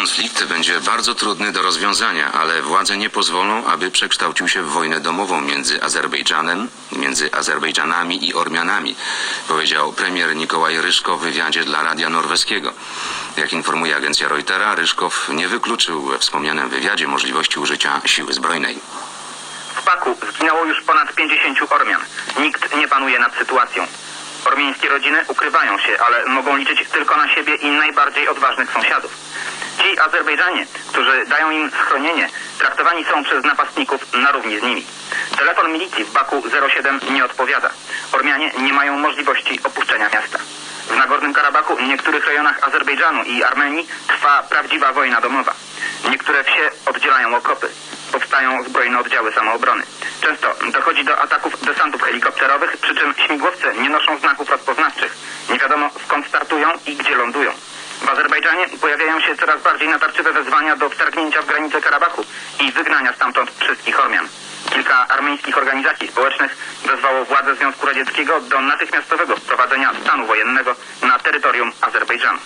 konflikt będzie bardzo trudny do rozwiązania, ale władze nie pozwolą, aby przekształcił się w wojnę domową między Azerbejdżanem, między Azerbejdżanami i Ormianami, powiedział premier Nikołaj Ryszko w wywiadzie dla Radia Norweskiego. Jak informuje agencja Reutera, Ryszkow nie wykluczył we wspomnianym wywiadzie możliwości użycia siły zbrojnej. W Baku zginęło już ponad 50 Ormian. Nikt nie panuje nad sytuacją. Ormiańskie rodziny ukrywają się, ale mogą liczyć tylko na siebie i najbardziej odważnych sąsiadów. Ci Azerbejdżanie, którzy dają im schronienie, traktowani są przez napastników na równi z nimi. Telefon milicji w Baku 07 nie odpowiada. Ormianie nie mają możliwości opuszczenia miasta. W Nagornym Karabachu, w niektórych rejonach Azerbejdżanu i Armenii trwa prawdziwa wojna domowa. Niektóre wsie oddzielają okopy. Powstają zbrojne oddziały samoobrony. Często dochodzi do ataków desantów helikopterowych, przy czym śmigłowce nie noszą znaków rozpoznawczych. Nie wiadomo skąd startują i gdzie lądują. W Azerbejdżanie pojawiają się coraz bardziej natarczywe wezwania do wtargnięcia w granice Karabachu i wygnania stamtąd wszystkich Ormian. Kilka armeńskich organizacji społecznych wezwało władze Związku Radzieckiego do natychmiastowego wprowadzenia stanu wojennego na terytorium Azerbejdżanu.